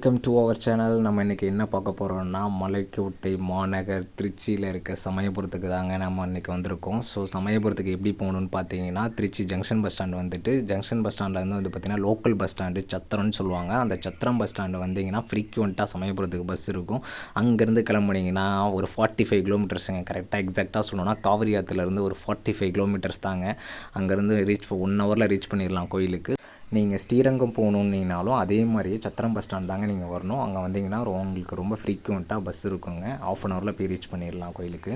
Welcome to our channel நம்ம இன்றைக்கி என்ன பார்க்க போகிறோம்னா மலைக்கோட்டை மாநகர் திருச்சியில் இருக்க சமயபுரத்துக்கு தாங்க நம்ம இன்றைக்கி வந்திருக்கோம். ஸோ சமயபுரத்துக்கு எப்படி போகணுன்னு பார்த்தீங்கன்னா திருச்சி ஜங்ஷன் பஸ் ஸ்டாண்ட் வந்துட்டு ஜங்ஷன் பஸ் ஸ்டாண்ட்லேருந்து வந்து பார்த்திங்கன்னா லோக்கல் பஸ் ஸ்டாண்டு சத்திரம்னு சொல்லுவாங்க. அந்த சத்திரம் பஸ் ஸ்டாண்டு வந்தீங்கன்னா ஃப்ரீக்வெண்ட்டாக சமயபுரத்துக்கு பஸ் இருக்கும். அங்கேருந்து கிளம்புனீங்கன்னா ஒரு ஃபார்ட்டி ஃபைவ் கிலோமீட்டர்ஸுங்க கரெக்டாக எக்ஸாக்டாக சொல்லணும்னா காவிரி ஆற்றுலேருந்து ஒரு ஃபார்ட்டி ஃபைவ் கிலோமீட்டர்ஸ் தாங்க. அங்கேருந்து ரீச் ஒன் ஹவரில் ரீச் பண்ணிடலாம் கோயிலுக்கு. நீங்கள் ஸ்ரீரங்கம் போகணுன்னீங்கனாலும் அதே மாதிரியே சத்திரம் பஸ் ஸ்டாண்ட் தாங்க நீங்கள் வரணும். அங்கே வந்தீங்கன்னா உங்களுக்கு ரொம்ப ஃப்ரீக்குவெண்ட்டாக பஸ் இருக்குங்க. ஆஃப் அன் ஹவரில் போய் ரீச் பண்ணிடலாம் கோயிலுக்கு.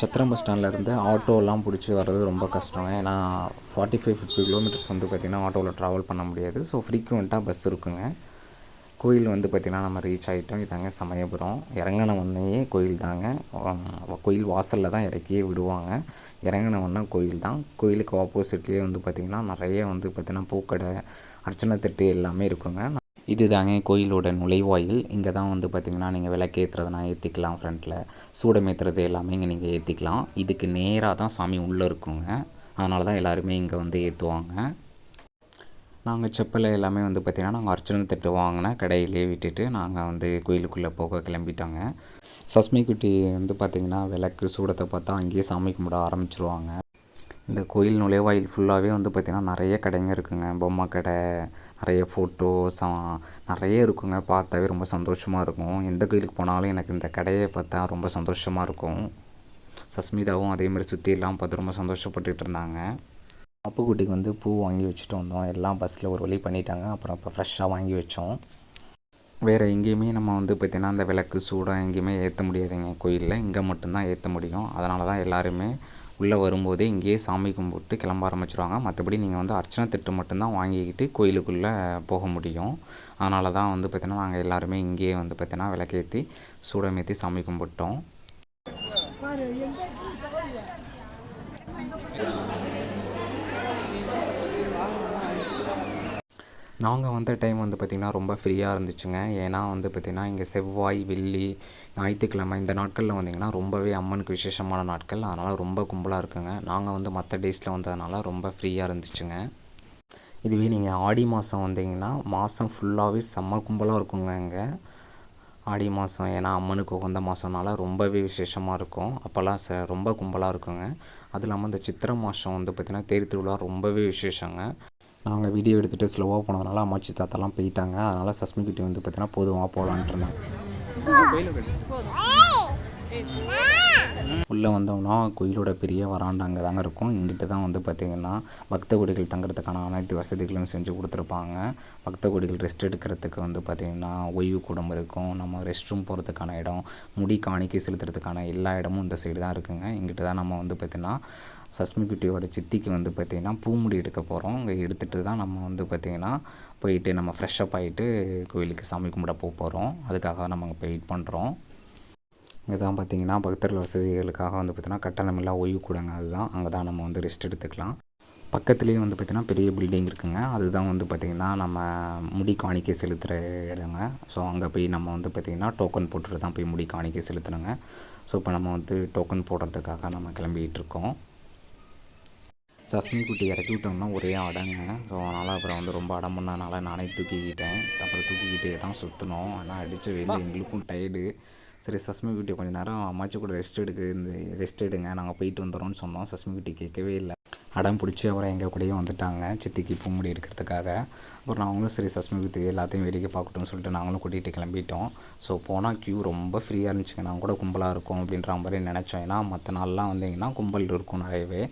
சத்திரம் பஸ் ஸ்டாண்ட்லேருந்து ஆட்டோலாம் பிடிச்சி வர்றது ரொம்ப கஷ்டம். ஏன்னா ஃபார்ட்டி ஃபைவ் ஃபிஃப்டி கிலோமீட்டர்ஸ் வந்து பார்த்திங்கன்னா ஆட்டோவில் ட்ராவல் பண்ண முடியாது. ஸோ ஃப்ரீக்குவெண்ட்டாக பஸ் இருக்குங்க. கோயில் வந்து பார்த்திங்கன்னா நம்ம ரீச் ஆகிட்டோம் இதாங்க சமயபுரம். இறங்கின உடனேயே கோயில் தாங்க. கோயில் வாசலில் தான் இறக்கியே விடுவாங்க. இறங்கின உடனே கோயில் தான். கோயிலுக்கு ஆப்போசிட்லேயே வந்து பார்த்திங்கன்னா நிறைய வந்து பார்த்திங்கன்னா பூக்கடை அர்ச்சனை தட்டு எல்லாமே இருக்குங்க. இது தாங்க கோயிலோட நுழைவாயில். இங்கே தான் வந்து பார்த்திங்கன்னா நீங்கள் விளக்கு ஏற்றுறதுனா ஏற்றிக்கலாம் ஃப்ரண்ட்டில் சூடமேத்துறது எல்லாமே இங்கே நீங்கள் ஏற்றிக்கலாம் இதுக்கு நேராக தான் சாமி உள்ளே இருக்குங்க. அதனால தான் எல்லாருமே இங்கே வந்து ஏற்றுவாங்க நாங்கள் செப்பல் எல்லாமே வந்து பார்த்திங்கன்னா நாங்கள் அர்ச்சனை தட்டு வாங்கின கடையிலே விட்டுட்டு நாங்கள் வந்து கோயிலுக்குள்ளே போக கிளம்பிட்டோங்க. சஸ்மி குட்டி வந்து பார்த்திங்கன்னா விளக்கு சூடத்தை பார்த்தா அங்கேயே சாமி கும்பிட ஆரம்பிச்சிருவாங்க. இந்த கோயில் நுழைவாயில் ஃபுல்லாகவே வந்து பார்த்திங்கன்னா நிறைய கடைங்க இருக்குங்க. பொம்மை கடை நிறைய ஃபோட்டோஸ் நிறைய இருக்குங்க. பார்த்தாவே ரொம்ப சந்தோஷமாக இருக்கும். எந்த கோயிலுக்கு போனாலும் எனக்கு இந்த கடையை பார்த்தா ரொம்ப சந்தோஷமாக இருக்கும். சஸ்மிதாவும் அதே மாதிரி சுற்றி எல்லாம் பார்த்து ரொம்ப சந்தோஷப்பட்டுட்டு இருந்தாங்க. அப்புக்குட்டிக்கு வந்து பூ வாங்கி வச்சுட்டு வந்தோம். எல்லாம் பஸ்ஸில் ஒரு வழி பண்ணிட்டாங்க. அப்புறம் இப்போ ஃப்ரெஷ்ஷாக வாங்கி வச்சோம். வேறு எங்கேயுமே நம்ம வந்து பார்த்திங்கன்னா அந்த விளக்கு சூடாக எங்கேயுமே ஏற்ற முடியாதுங்க. கோயிலில் இங்கே மட்டும்தான் ஏற்ற முடியும். அதனால தான் எல்லாருமே உள்ளே வரும்போதே இங்கேயே சாமி கும்பிட்டு கிளம்ப ஆரம்பிச்சிருவாங்க. மற்றபடி நீங்கள் வந்து அர்ச்சனை திட்டு மட்டும்தான் வாங்கிக்கிட்டு கோயிலுக்குள்ளே போக முடியும். அதனால தான் வந்து பார்த்திங்கன்னா நாங்கள் எல்லாருமே இங்கேயே வந்து பார்த்திங்கன்னா விளக்கேற்றி சூடமேற்றி சாமி கும்பிட்டோம். நாங்கள் வந்த டைம் வந்து பார்த்திங்கன்னா ரொம்ப ஃப்ரீயாக இருந்துச்சுங்க. ஏன்னா வந்து பார்த்திங்கன்னா இங்கே செவ்வாய் வெள்ளி ஞாயிற்றுக்கிழமை இந்த நாட்களில் வந்தீங்கன்னா ரொம்பவே அம்மனுக்கு விசேஷமான நாட்கள். அதனால் ரொம்ப கும்பலாக இருக்குங்க. நாங்கள் வந்து மற்ற டேஸில் வந்ததுனால ரொம்ப ஃப்ரீயாக இருந்துச்சுங்க. இதுவே நீங்கள் ஆடி மாதம் வந்தீங்கன்னா மாதம் ஃபுல்லாகவே செம்ம கும்பலாக இருக்குங்க இங்கே. ஆடி மாதம் ஏன்னா அம்மனுக்கு உகந்த மாதம்னால ரொம்பவே விசேஷமாக இருக்கும். அப்போல்லாம் ச ரொம்ப கும்பலாக இருக்குங்க. அது இல்லாமல் இந்த சித்திரை மாதம் வந்து பார்த்திங்கன்னா தேர் திருவிழா ரொம்பவே விசேஷங்க. நாங்கள் வீடியோ எடுத்துகிட்டு ஸ்லோவாக போனதுனால அம்மாச்சி தாத்தாலாம் போயிட்டாங்க. அதனால் சஸ்மி குட்டி வந்து பார்த்திங்கன்னா பொதுவாக போகலான்ட்டு இருந்தாங்க. உள்ளே வந்தோம்னா கோயிலோட பெரிய வராண்டா அங்கே தாங்க இருக்கும். இங்கிட்டு தான் வந்து பார்த்திங்கன்னா பக்த கொடிகள் தங்குறதுக்கான அனைத்து வசதிகளும் செஞ்சு கொடுத்துருப்பாங்க. பக்த கொடிகள் ரெஸ்ட் எடுக்கிறதுக்கு வந்து பார்த்திங்கன்னா ஓய்வு கூடம் இருக்கும். நம்ம ரெஸ்ட் ரூம் போகிறதுக்கான இடம் முடி காணிக்கை செலுத்துறதுக்கான எல்லா இடமும் இந்த சைடு தான் இருக்குங்க. இங்கிட்டு தான் நம்ம வந்து பார்த்திங்கன்னா சஸ்மி குட்டியோட சித்திக்கு வந்து பார்த்திங்கன்னா பூமுடி எடுக்க போகிறோம் இங்கே எடுத்துகிட்டு தான் நம்ம வந்து பார்த்திங்கன்னா போயிட்டு நம்ம ஃப்ரெஷ்ஷப் ஆகிட்டு கோயிலுக்கு சாமி கும்பிட போக போகிறோம் அதுக்காக நம்ம அங்கே வெயிட் பண்ணுறோம் இங்கே தான் பார்த்தீங்கன்னா பக்தர்கள் வசதிகளுக்காக வந்து பார்த்திங்கன்னா கட்டணமில்லா ஓய்வு கூடங்க அதுதான். அங்கே தான் நம்ம வந்து ரெஸ்ட் எடுத்துக்கலாம். பக்கத்துலேயே வந்து பார்த்திங்கன்னா பெரிய பில்டிங் இருக்குங்க. அதுதான் வந்து பார்த்திங்கன்னா நம்ம முடி காணிக்கை செலுத்துகிற இடங்க. ஸோ அங்கே போய் நம்ம வந்து பார்த்திங்கன்னா டோக்கன் போட்டுட்டு தான் போய் முடி காணிக்கை செலுத்தணுங்க. ஸோ இப்போ நம்ம வந்து டோக்கன் போடுறதுக்காக நம்ம கிளம்பிகிட்டு இருக்கோம். சஸ்மி குட்டி இறக்கி விட்டோம்னா ஒரே அடங்க ஸோ அதனால் அப்புறம் வந்து ரொம்ப அடம் பண்ணதுனால நானே தூக்கிக்கிட்டேன். அப்புறம் தூக்கிக்கிட்டே தான் சுற்றினோம் ஆனால் அடித்த வெளியில் எங்களுக்கும் டயர்டு சரி சஸ்மி குட்டி கொஞ்ச நேரம் அம்மாச்சி கூட ரெஸ்ட் எடுக்கு இந்த ரெஸ்ட் எடுங்க. நாங்கள் போயிட்டு வந்துடுறோம்னு சொன்னோம். சஸ்மி குட்டி கேட்கவே இல்லை. அடம் பிடிச்சி அப்புறம் எங்கள் கூடயே வந்துட்டாங்க. சித்திக்கு பூமுடி எடுக்கிறதுக்காக அப்புறம் நாங்களும் சரி சஸ்மி குட்டி எல்லாத்தையும் வேடிக்கை பார்க்கட்டும்னு சொல்லிட்டு நாங்களும் கூட்டிகிட்டு கிளம்பிட்டோம். ஸோ போனால் க்யூ ரொம்ப ஃப்ரீயாக இருந்துச்சுங்க. நாங்கள் கூட கும்பலாக இருக்கும் அப்படின்ற மாதிரி நினச்சோம். ஏன்னா மற்ற நாள்லாம் வந்தீங்கன்னா கும்பல் இருக்கும் நிறையவே.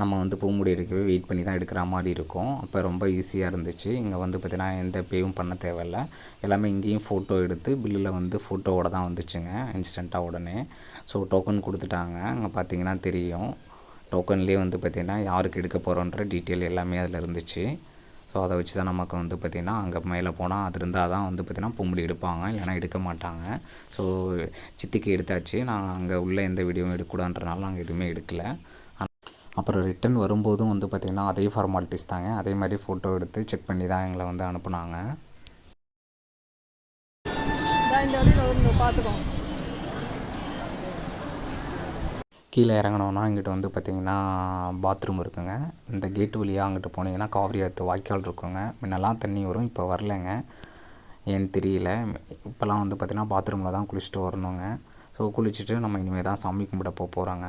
நம்ம வந்து பூமுடி எடுக்கவே வெயிட் பண்ணி தான் எடுக்கிற மாதிரி இருக்கும். அப்போ ரொம்ப ஈஸியாக இருந்துச்சு. இங்கே வந்து பார்த்திங்கன்னா எந்த பேவும் பண்ண தேவையில்ல. எல்லாமே இங்கேயும் ஃபோட்டோ எடுத்து பில்லில் வந்து ஃபோட்டோவோட தான் வந்துச்சுங்க இன்ஸ்டண்ட்டாக உடனே. ஸோ டோக்கன் கொடுத்துட்டாங்க. அங்கே பார்த்தீங்கன்னா தெரியும். டோக்கன்லேயே வந்து பார்த்திங்கன்னா யாருக்கு எடுக்க போகிறோன்ற டீட்டெயில் எல்லாமே அதில் இருந்துச்சு. ஸோ அதை வச்சு தான் நமக்கு வந்து பார்த்திங்கன்னா அங்கே மேலே போனால் அது இருந்தால் தான் வந்து பார்த்திங்கன்னா பூமுடி எடுப்பாங்க. இல்லைனா எடுக்க மாட்டாங்க. ஸோ சித்திக்கு எடுத்தாச்சு. நான் அங்கே உள்ள எந்த வீடியோவும் எடுக்கக்கூடாதுன்றனால நாங்கள் எதுவுமே எடுக்கலை. அப்புறம் ரிட்டன் வரும்போதும் வந்து பார்த்திங்கன்னா அதே ஃபார்மாலிட்டிஸ் தாங்க. அதே மாதிரி ஃபோட்டோ எடுத்து செக் பண்ணி தான் எங்களை வந்து அனுப்புனாங்க. கீழே இறங்குனோன்னா இங்கிட்டு வந்து பார்த்திங்கன்னா பாத்ரூம் இருக்குங்க. இந்த கேட் வழியாக அங்கிட்டு போனீங்கன்னா காவிரி ஆற்று வாய்க்கால் இருக்குங்க. முன்னெல்லாம் தண்ணி வரும் இப்போ வரலைங்க. ஏன்னு தெரியல. இப்போல்லாம் வந்து பார்த்திங்கன்னா பாத்ரூமில் தான் குளிச்சுட்டு வரணுங்க. ஸோ குளிச்சுட்டு நம்ம இனிமேல் தான் சாமி கும்பிட போக போகிறோங்க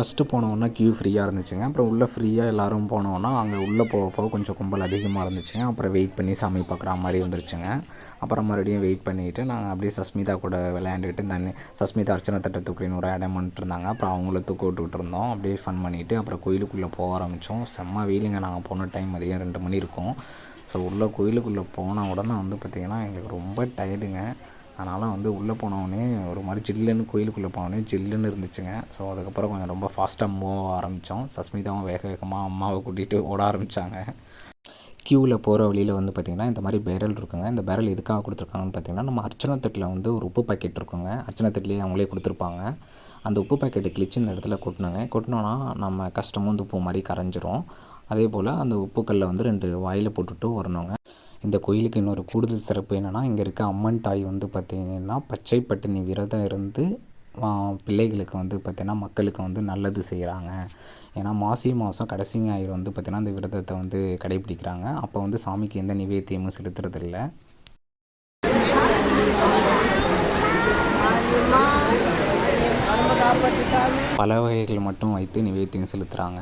ஃபஸ்ட்டு போனோன்னா க்யூ ஃப்ரீயாக இருந்துச்சுங்க. அப்புறம் உள்ளே ஃப்ரீயாக எல்லோரும் போனோன்னா அங்கே உள்ளே போக போக கொஞ்சம் கும்பல் அதிகமாக இருந்துச்சுங்க. அப்புறம் வெயிட் பண்ணி சாமி பார்க்குற மாதிரி வந்துருச்சுங்க அப்புறம் மறுபடியும் வெயிட் பண்ணிவிட்டு நாங்கள் அப்படியே சஸ்மிதா கூட விளையாண்டுட்டு தண்ணி சஸ்மிதா அர்ச்சனை தட்டை தூக்கின்னு ஒரு இடம் பண்ணிட்டு இருந்தாங்க. அப்புறம் அவங்கள தூக்க விட்டுக்கிட்டு இருந்தோம் அப்படியே ஃபன் பண்ணிவிட்டு அப்புறம் கோயிலுக்குள்ளே போக ஆரம்பித்தோம் செம்ம வெயிலுங்க. நாங்கள் போன டைம் மதியம் ரெண்டு மணி இருக்கும். ஸோ உள்ளே கோயிலுக்குள்ளே போன உடனே வந்து பார்த்திங்கன்னா எங்களுக்கு ரொம்ப டயர்டுங்க அதனால் வந்து உள்ளே போனவொடனே ஒரு மாதிரி ஜில்லுன்னு கோயிலுக்குள்ளே போனவொடனே ஜில்லுன்னு இருந்துச்சுங்க. ஸோ அதுக்கப்புறம் கொஞ்சம் ரொம்ப ஃபாஸ்ட்டாக மூவ் ஆரம்பித்தோம் சஸ்மிதாவும் வேக வேகமாக அம்மாவை கூட்டிகிட்டு ஓட ஆரம்பித்தாங்க கியூவில் போகிற வழியில் வந்து பார்த்திங்கன்னா இந்த மாதிரி பேரல் இருக்குங்க. இந்த பேரல் எதுக்காக கொடுத்துருக்காங்கன்னு பார்த்தீங்கன்னா நம்ம அர்ச்சனை தட்டில் வந்து ஒரு உப்பு பாக்கெட் இருக்குங்க. அர்ச்சனை தட்டிலேயே அவங்களே கொடுத்துருப்பாங்க. அந்த உப்பு பாக்கெட்டை கிழிச்சு இந்த இடத்துல கொட்டினோங்க. கொட்டினோன்னா நம்ம கஷ்டமும் இந்த உப்பு மாதிரி கரைஞ்சிரும். அதே போல் அந்த உப்புக்கல்லை வந்து ரெண்டு வாயில் போட்டுட்டு வரணுங்க இந்த கோயிலுக்கு இன்னொரு கூடுதல் சிறப்பு என்னென்னா இங்கே இருக்க அம்மன் தாய் வந்து பார்த்திங்கன்னா பச்சை பட்டினி விரதம் இருந்து பிள்ளைகளுக்கு வந்து பார்த்திங்கன்னா மக்களுக்கு வந்து நல்லது செய்கிறாங்க ஏன்னா மாசி மாதம் கடைசி ஞாயிறு வந்து பார்த்திங்கன்னா இந்த விரதத்தை வந்து கடைபிடிக்கிறாங்க. அப்போ வந்து சாமிக்கு எந்த நிவேத்தியமும் செலுத்துறதில்ல. பல வகைகள் மட்டும் வைத்து நிவேத்தியம் செலுத்துகிறாங்க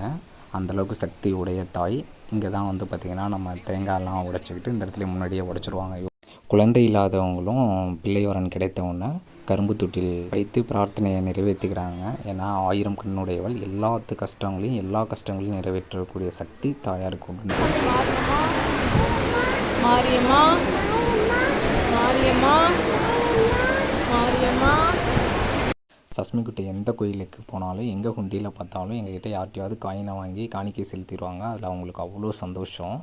அந்தளவுக்கு சக்தி உடைய தாய். இங்கே தான் வந்து பார்த்திங்கன்னா நம்ம தேங்காயெல்லாம் உடைச்சிக்கிட்டு இந்த இடத்துல முன்னாடியே உடைச்சிருவாங்க. குழந்தை இல்லாதவங்களும் பிள்ளை வரன் கரும்பு தொட்டில் வைத்து பிரார்த்தனையை நிறைவேற்றிக்கிறாங்க ஏன்னா ஆயிரம் கண்ணுடையவள் எல்லாத்து கஷ்டங்களையும் எல்லா கஷ்டங்களையும் நிறைவேற்றக்கூடிய சக்தி தாயாருக்கு உண்டு. மாரியம்மா மாரியம்மா மாரியம்மா. சஸ்மிக்குட்டை எந்த கோயிலுக்கு போனாலும் எங்கே குண்டியில் பார்த்தாலும் எங்ககிட்ட யார்ட்டையாவது காயினை வாங்கி காணிக்கை செலுத்திடுவாங்க. அதில் அவங்களுக்கு அவ்வளோ சந்தோஷம்.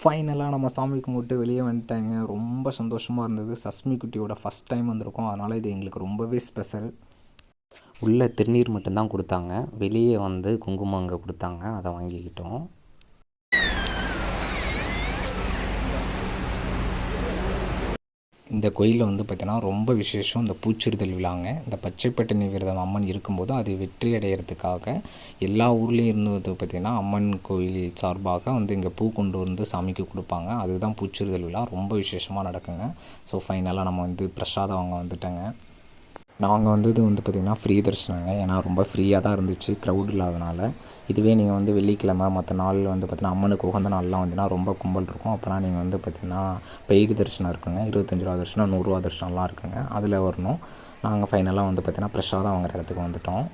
ஃபைனலாக நம்ம சாமி கும்பிட்டு வெளியே வந்துட்டாங்க. ரொம்ப சந்தோஷமாக இருந்தது. சஸ்மி குட்டியோட ஃபஸ்ட் டைம் வந்திருக்கோம். அதனால் இது எங்களுக்கு ரொம்பவே ஸ்பெஷல் உள்ளே திருநீர் மட்டும்தான் கொடுத்தாங்க. வெளியே வந்து குங்குமம் அங்கே கொடுத்தாங்க. அதை வாங்கிக்கிட்டோம். இந்த கோயிலில் வந்து பார்த்தீங்கன்னா ரொம்ப விசேஷம். இந்த பூச்சிறுதல் விழாங்க. இந்த பச்சைப்பட்டினி விரதம் அம்மன் இருக்கும்போது அது வெற்றி அடையிறதுக்காக எல்லா ஊர்லேயும் இருந்தது பார்த்திங்கன்னா அம்மன் கோயில் சார்பாக வந்து இங்கே பூ கொண்டு வந்து சாமிக்கு கொடுப்பாங்க. அதுதான் பூச்சிறுதல் விழா. ரொம்ப விசேஷமாக நடக்குங்க. ஸோ ஃபைனலாக நம்ம வந்து பிரசாதம் அவங்க வந்துட்டேங்க. நாங்கள் வந்தது வந்து பார்த்திங்கன்னா ஃப்ரீ தரிசனங்க. ஏன்னா ரொம்ப ஃப்ரீயாக தான் இருந்துச்சு க்ரௌட் இல்லாதனால. இதுவே நீங்கள் வந்து வெள்ளிக்கிழமை மற்ற நாள் வந்து பார்த்திங்கன்னா அம்மனுக்கு உகந்த நாள்லாம் வந்துன்னா ரொம்ப கும்பல் இருக்கும். அப்போனா நீங்கள் வந்து பார்த்திங்கன்னா பெய்டு தரிசனம் இருக்குங்க. இருபத்தஞ்சி ரூபா தரிசனம் நூறுரூவா தரிசனம்லாம் இருக்குங்க. அதில் வரணும். நாங்கள் ஃபைனலாக வந்து பார்த்திங்கன்னா பிரசாதம் வாங்குற இடத்துக்கு வந்துட்டோம்.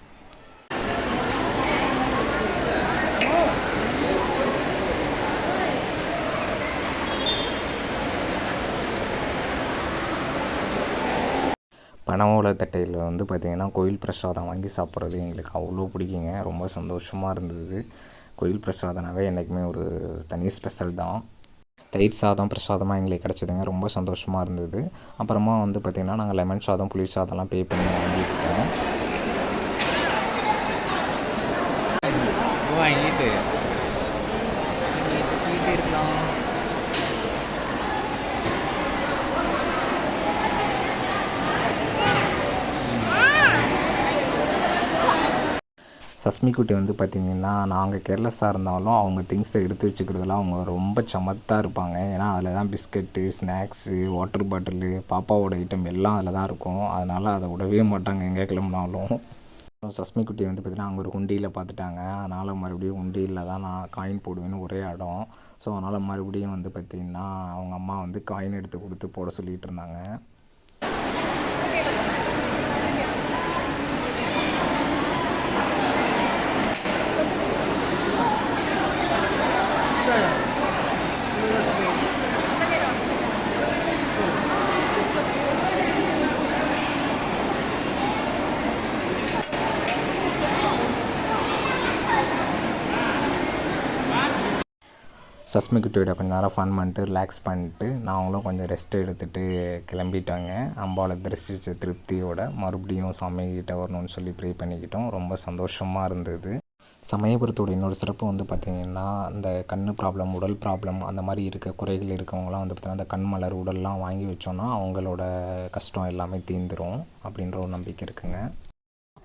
பனவோலை தட்டையில் வந்து பார்த்திங்கன்னா கோயில் பிரசாதம் வாங்கி சாப்பிட்றது எங்களுக்கு அவ்வளோ பிடிக்குங்க. ரொம்ப சந்தோஷமாக இருந்தது. கோயில் பிரசாதனாவே என்றைக்குமே ஒரு தனி ஸ்பெஷல் தான். தயிர் சாதம் பிரசாதமாக எங்களுக்கு கிடச்சிதுங்க. ரொம்ப சந்தோஷமாக இருந்தது. அப்புறமா வந்து பார்த்திங்கன்னா நாங்கள் லெமன் சாதம் புளி சாதம்லாம் பே பண்ணி வாங்கிக்கிட்டோம் வாங்கிட்டு சஸ்மி குட்டி வந்து பார்த்திங்கன்னா நாங்கள் கேர்லெஸ்ஸாக இருந்தாலும் அவங்க திங்ஸை எடுத்து வச்சுக்கிறதுலாம் அவங்க ரொம்ப சமத்தாக இருப்பாங்க. ஏன்னா அதில் தான் பிஸ்கட்டு ஸ்நாக்ஸு வாட்டர் பாட்டிலு பாப்பாவோட ஐட்டம் எல்லாம் அதில் தான் இருக்கும். அதனால் அதை விடவே மாட்டாங்க எங்கே கிளம்புனாலும். சஸ்மி குட்டி வந்து பார்த்திங்கன்னா அங்கே ஒரு உண்டியில் பார்த்துட்டாங்க. அதனால் மறுபடியும் உண்டியில் தான் நான் காயின் போடுவேன்னு ஒரே இடம். ஸோ அதனால் மறுபடியும் வந்து பார்த்திங்கன்னா அவங்க அம்மா வந்து காயின் எடுத்து கொடுத்து போட சொல்லிகிட்டு இருந்தாங்க. சஸ்மிக்கிட்டோட கொஞ்சம் நேரம் ஃபன் பண்ணிட்டு ரிலாக்ஸ் பண்ணிட்டு நாங்களும் கொஞ்சம் ரெஸ்ட் எடுத்துகிட்டு கிளம்பிட்டாங்க. அம்பாவை தரிசித்த திருப்தியோட மறுபடியும் சமைக்கிட்ட வரணும்னு சொல்லி ப்ரே பண்ணிக்கிட்டோம். ரொம்ப சந்தோஷமாக இருந்தது. சமயபுரத்தோட இன்னொரு சிறப்பு வந்து பார்த்திங்கன்னா அந்த கண் ப்ராப்ளம் உடல் ப்ராப்ளம் அந்த மாதிரி இருக்க குறைகள் இருக்கவங்களாம் வந்து பார்த்திங்கன்னா அந்த கண் மலர் உடல்லாம் வாங்கி வச்சோன்னா அவங்களோட கஷ்டம் எல்லாமே தீர்ந்துடும் அப்படின்ற ஒரு நம்பிக்கை இருக்குதுங்க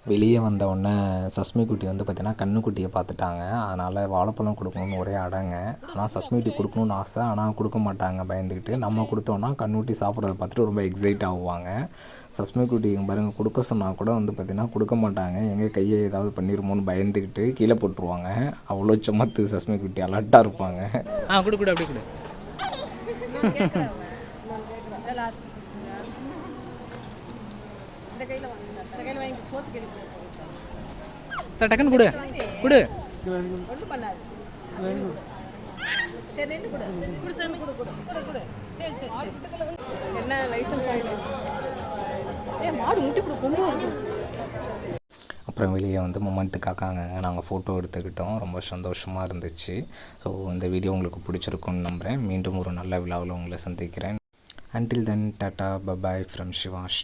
வெளியே வந்த உடனே சஸ்மி குட்டி வந்து பார்த்திங்கன்னா கண்ணுக்குட்டியை பார்த்துட்டாங்க. அதனால் வாழைப்பழம் கொடுக்கணும்னு ஒரே அடங்க ஆனால் சஸ்மி குட்டி கொடுக்கணும்னு ஆசை. ஆனால் கொடுக்க மாட்டாங்க பயந்துக்கிட்டு. நம்ம கொடுத்தோன்னா கண்ணுக்குட்டி சாப்பிட்றத பார்த்துட்டு ரொம்ப எக்ஸைட் ஆகுவாங்க. சஸ்மி குட்டி இங்க பாருங்க கொடுக்க சொன்னால் கூட வந்து பார்த்திங்கன்னா கொடுக்க மாட்டாங்க. எங்கே கையை ஏதாவது பண்ணிருமோன்னு பயந்துக்கிட்டு கீழே போட்டுருவாங்க. அவ்வளோ சமத்து சஸ்மி குட்டி அலர்ட்டாக இருப்பாங்க. ஆ கொடு கொடு அப்படியே கொடு. கொடு கொடு ஒன்றும் பண்ணாது சரி நின்று கொடு கொடு சாமி கொடு கொடு கொடு கொடு சரி சரி சரி என்ன லைசன்ஸ் ஆகிடுது ஏ மாடு முட்டி கொடு கொண்டு வந்து அப்புறம் வெளியே வந்து மொமெண்ட்டுக்காக்காங்க நாங்கள் ஃபோட்டோ எடுத்துக்கிட்டோம். ரொம்ப சந்தோஷமாக இருந்துச்சு. ஸோ இந்த வீடியோ உங்களுக்கு பிடிச்சிருக்குன்னு நம்புகிறேன் மீண்டும் ஒரு நல்ல விழாவில் உங்களை சந்திக்கிறேன். Until then tata bye bye from Sivash